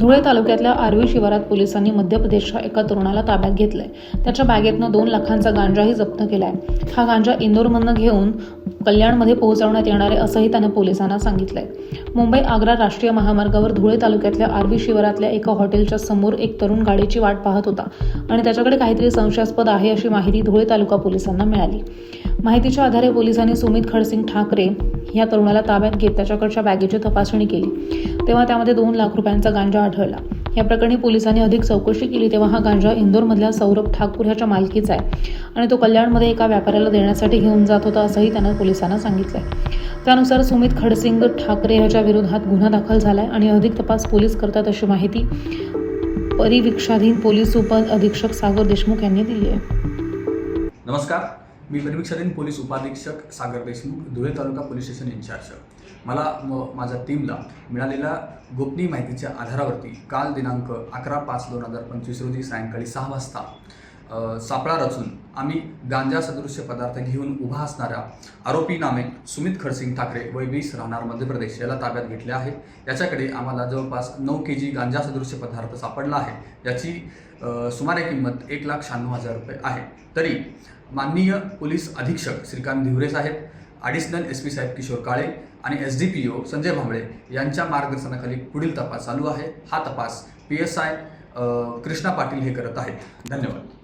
धुळे तालुक्यातल्या आर्वी शिवारात पोलिसांनी मध्य प्रदेशच्या एका तरुणाला ताब्यात घेतलंय. त्याच्या बॅगेतनं दोन लाखांचा गांजाही जप्त केलाय. हा गांजा इंदोरमधनं घेऊन कल्याणमध्ये पोहोचवण्यात येणार आहे असंही त्यानं पोलिसांना सांगितलंय. मुंबई आग्रा राष्ट्रीय महामार्गावर धुळे तालुक्यातल्या आर्वी शिवारातल्या एका हॉटेलच्या समोर एक तरुण गाडीची वाट पाहत होता आणि त्याच्याकडे काहीतरी संशयास्पद आहे अशी माहिती धुळे तालुका पोलिसांना मिळाली. माहितीच्या आधारे पोलिसांनी सुमित खडसिंग ठाकरे या तरुणाला ताब्यात घेत त्याच्याकडच्या बॅगेची तपासणी केली. तेव्हा त्यामध्ये दोन लाख रुपयांचा गांजा आढळला. या प्रकरणी पोलिसांनी अधिक चौकशी केली तेव्हा हा गांजा इंदोरमधल्या सौरभ ठाकूर ह्याच्या मालकीचा आहे आणि तो कल्याणमध्ये एका व्यापाऱ्याला देण्यासाठी घेऊन जात होता असंही त्यानं पोलिसांना सांगितलंय. त्यानुसार सुमित खडसिंग ठाकरे ह्याच्या विरोधात गुन्हा दाखल झालाय आणि अधिक तपास पोलीस करतात अशी माहिती परिविक्षाधीन पोलीस उप अधीक्षक सागर देशमुख यांनी दिली आहे. नमस्कार. मी परिवीक्षाधीन पोलीस उपाधीक्षक Sagar Deshmukh Dhule taluka police station incharge. मला म माझ्या टीमला मिळालेल्या गोपनीय माहितीच्या आधारावरती काल दिनांक अकरा पाच दोन हजार पंचवीस रोजी सायंकाळी सहा वाजता सापळा रचून आम्ही गांजा सदृश्य पदार्थ घेऊन उभा असणाऱ्या आरोपी नामे सुमित खडसिंग ठाकरे वय वीस राहणार मध्य प्रदेश याला ताब्यात घेतले आहे. याच्याकडे आम्हाला जवळपास नऊ के जी गांजा सदृश्य पदार्थ सापडला आहे. याची सुमारे किंमत एक लाख शहाण्णव हजार रुपये आहे. तरी माननीय पोलीस अधीक्षक श्रीकांत धिवरे साहेब ॲडिशनल एस पी साहेब किशोर काळे आणि S D P O Sanjay Bhambale यांच्या मार्गदर्शनाखाली पुढील तपास चालू आहे. हा तपास P S I Krishna Patil हे करत आहेत. धन्यवाद.